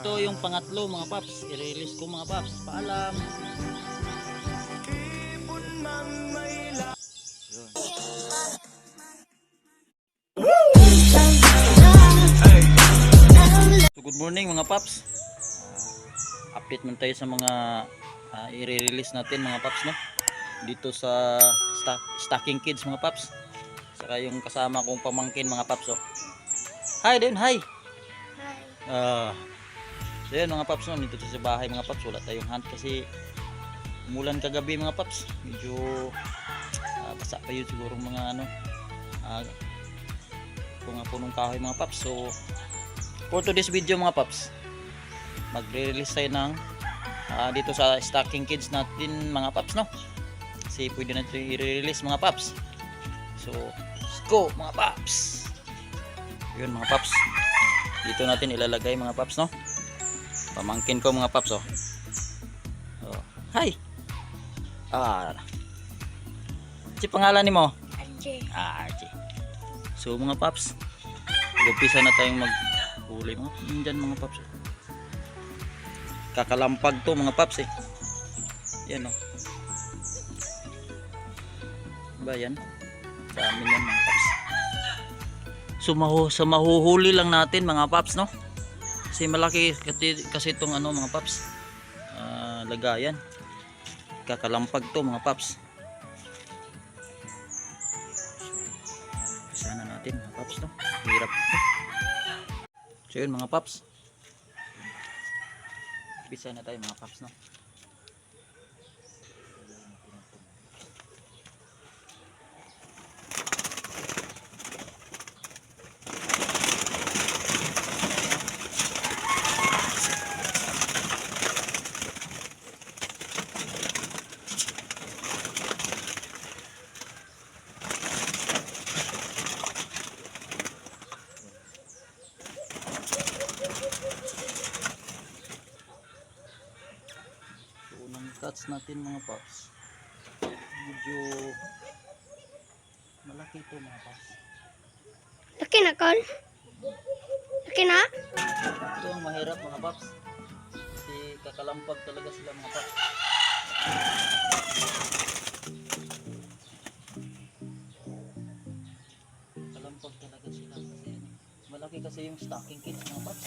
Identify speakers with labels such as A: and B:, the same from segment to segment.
A: Ito yung pangatlo mga paps. I-release ko mga paps. Paalam. So good morning mga paps. Ah, update man tayo sa mga ah, i-release natin mga paps no. Dito sa stock, stocking kids mga paps. Saka yung kasama kong pamangkin mga paps oh. Hi din, hi. Ah. So yan mga paps no, dito sa bahay mga paps wala tayong hunt kasi umulan kagabi mga paps. Medyo ah, basa pa yun siguro mga ano ah, kung punong kahoy mga paps. So for today's video mga paps, magre-release tayo ng ah, dito sa stocking kids natin mga paps no. Kasi pwede natin i-release mga paps. So, let's go mga paps. Yun mga paps. Dito natin ilalagay mga paps no. Pamangkin ko mga paps oh. oh. Hi. Ah. Si pangalan ni mo?
B: Archie.
A: Ah, Archie. So mga paps, umpisa na tayong maghuli mga nandyan mga paps. Kakalampag to mga paps eh. Yan oh. Ba yan? Sa amin yan mga paps. So mahu sa mahuhuli lang natin mga paps no. Kasi malaki kasi, itong ano mga paps. Ah, lagayan. Kakalampag to mga paps. sana natin mga paps no hirap ito so yun mga paps bisa na tayo mga paps no so cuts natin mga paps. Medyo malaki ito mga paps.
B: Laki na, Col. Laki na?
A: ito ang mahirap mga paps. Kasi kakalampag talaga sila mga paps. Kakalampag talaga sila kasi malaki kasi yung stocking kids mga paps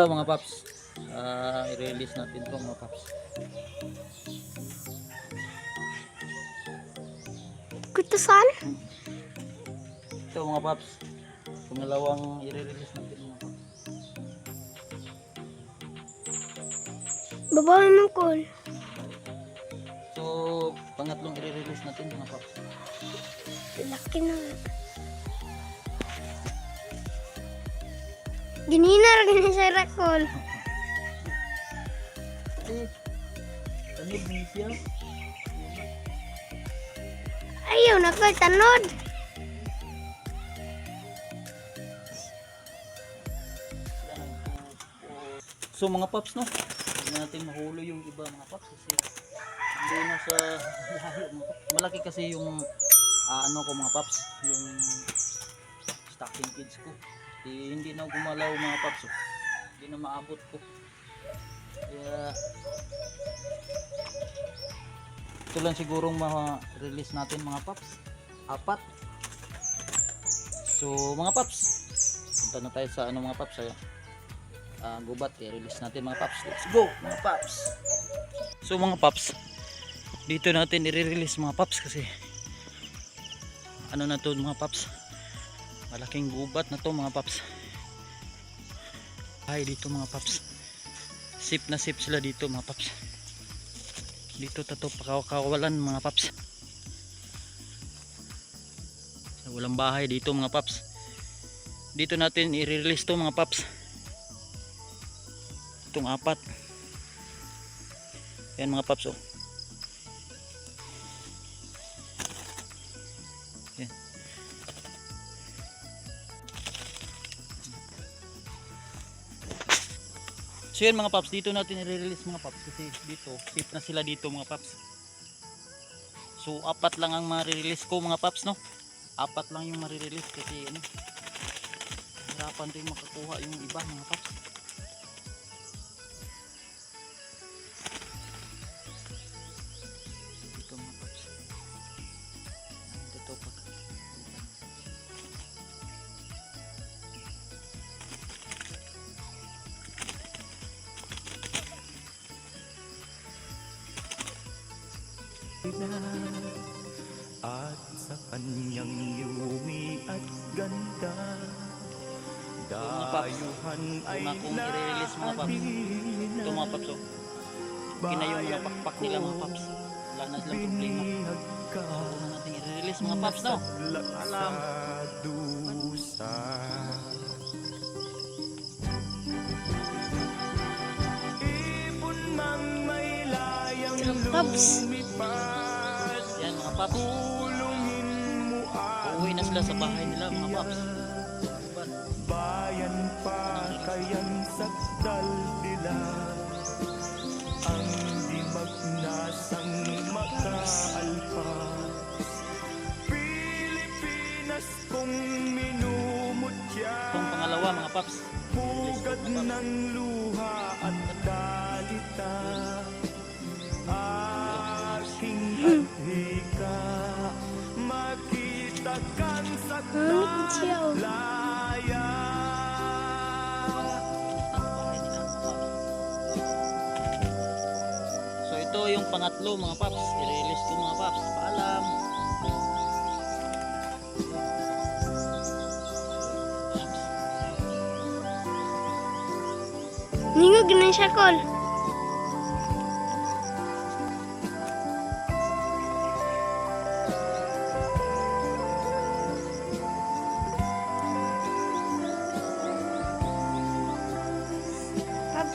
A: Ito mga paps. Ah, i-release natin to mga paps.
B: kutusan?
A: Ito mga paps. Pangalawang i-release natin mga paps.
B: Babaw mo, Col.
A: So, pangatlong i-release natin mga paps.
B: Laki na. Ginina rin ni Sarah, Col.
A: Eh, tanig ni siya.
B: Ayaw na, Col. Tanod.
A: So mga paps no, hindi natin mahulo yung iba mga paps kasi hindi na sa. Malaki kasi yung ah, ano ko mga paps, yung stocking kids ko. Di, hindi na gumalaw mga paps. Oh. Hindi na maabot ko. Kaya ito lang sigurong ma-release natin mga paps. Apat. So mga paps, punta na tayo sa ano mga paps. Ayan uh, gubat i-release natin mga paps let's go mga paps so mga paps dito natin i-release mga paps kasi ano na to mga paps malaking gubat na to mga paps. Ay dito mga paps. Sip na sip sila dito mga paps. Dito tato pakakawalan mga paps. Sa walang bahay dito mga paps. Dito natin i-release to mga paps. Itong apat. Yan mga paps oh So yun mga paps, dito natin i-release mga paps kasi dito, safe na sila dito mga paps. So apat lang ang ma-release ko mga paps no. Apat lang yung ma-release kasi ano. Hirapan din makakuha yung iba mga paps.
C: At sa kanyang yumi at ganda Dayuhan ay
A: kong i-release mga paps. Ito mga pakpak nila mga paps. Wala na silang problema. Una natin i-release mga paps no. Alam.
C: Ibon mang may layang
B: Paps.
A: Paps. Uuwi na sila sa bahay nila mga paps.
C: Bayan pa kayang sakdal nila ang di magnasang makaalpas Pilipinas kong minumutya
A: Itong pangalawa mga paps.
C: Sakdal
B: siya
A: So ito yung pangatlo mga paps. I-release ko mga paps. Paalam.
B: Ningog na siya.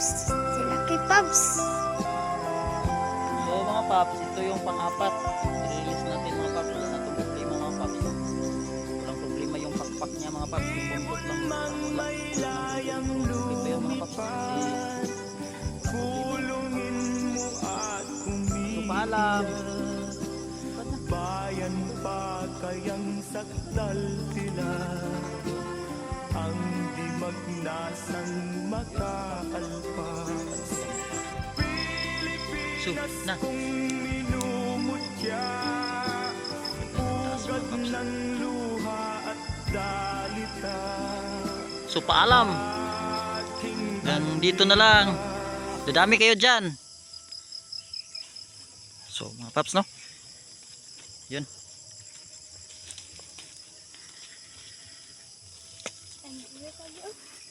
B: Pabs, sila kay Pabs.
A: So mga paps, ito yung pang-apat. I-release natin mga paps. Wala na itong problema mga paps. Walang problema yung pakpak niya mga paps. Yung buntot lang. Wala. Ito yung mga. Kasi
C: Pulungin mo at
A: So
C: umiyak
A: paalam.
C: Bayan pa kayang sakdal sila di magnasang makaalpas
A: So, na.
C: kung minumutya Pugad ng luha at dalita
A: So paalam. Hanggang dito na lang. Dadami kayo dyan. So mga paps no. Yun.
B: and you're going to